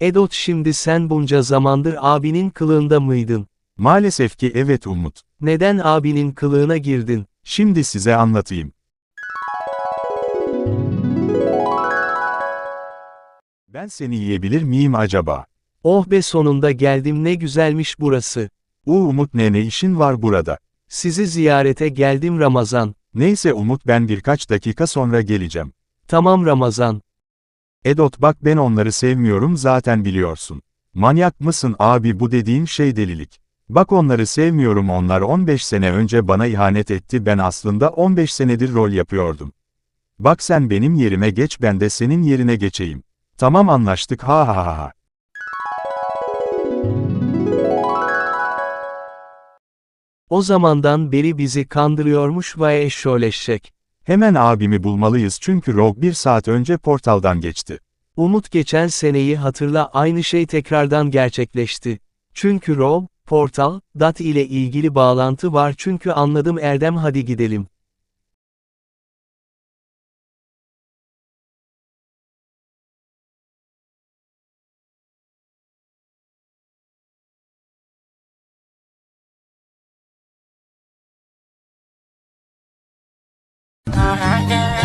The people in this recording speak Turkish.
Edot şimdi sen bunca zamandır abinin kılığında mıydın? Maalesef ki evet Umut. Neden abinin kılığına girdin? Şimdi size anlatayım. Ben seni yiyebilir miyim acaba? Oh be sonunda geldim ne güzelmiş burası. U Umut ne ne işin var burada? Sizi ziyarete geldim Ramazan. Neyse Umut ben birkaç dakika sonra geleceğim. Tamam Ramazan. Edot bak ben onları sevmiyorum zaten biliyorsun. Manyak mısın abi bu dediğin şey delilik. Bak onları sevmiyorum onlar 15 sene önce bana ihanet etti ben aslında 15 senedir rol yapıyordum. Bak sen benim yerime geç ben de senin yerine geçeyim. Tamam anlaştık ha ha ha ha. O zamandan beri bizi kandırıyormuş vay eşşoleşecek. Hemen abimi bulmalıyız çünkü Rogue bir saat önce portaldan geçti. Umut geçen seneyi hatırla aynı şey tekrardan gerçekleşti. Çünkü Rob, Portal, Dat ile ilgili bağlantı var çünkü anladım Erdem hadi gidelim. sugar